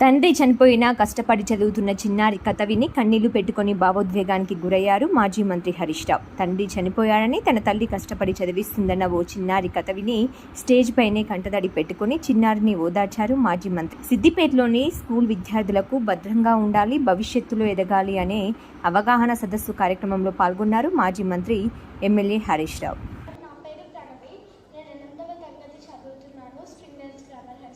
తండ్రి చనిపోయినా కష్టపడి చదువుతున్న చిన్నారి కథ విని కన్నీళ్ళు పెట్టుకొని భావోద్వేగానికి గురయ్యారు మాజీ మంత్రి హరీష్ రావు. తండ్రి చనిపోయాడని తన తల్లి కష్టపడి చదివిస్తుందన్న ఓ చిన్నారి కథ విని స్టేజ్ పైనే కంటదడి పెట్టుకుని చిన్నారిని ఓదార్చారు మాజీ మంత్రి. సిద్దిపేటలోని స్కూల్ విద్యార్థులకు భద్రంగా ఉండాలి భవిష్యత్తులో ఎదగాలి అనే అవగాహన సదస్సు కార్యక్రమంలో పాల్గొన్నారు మాజీ మంత్రి ఎమ్మెల్యే హరీష్ రావు. నా పేరు నేను తరగతి చదువుతున్నాను గ్రామర్ హై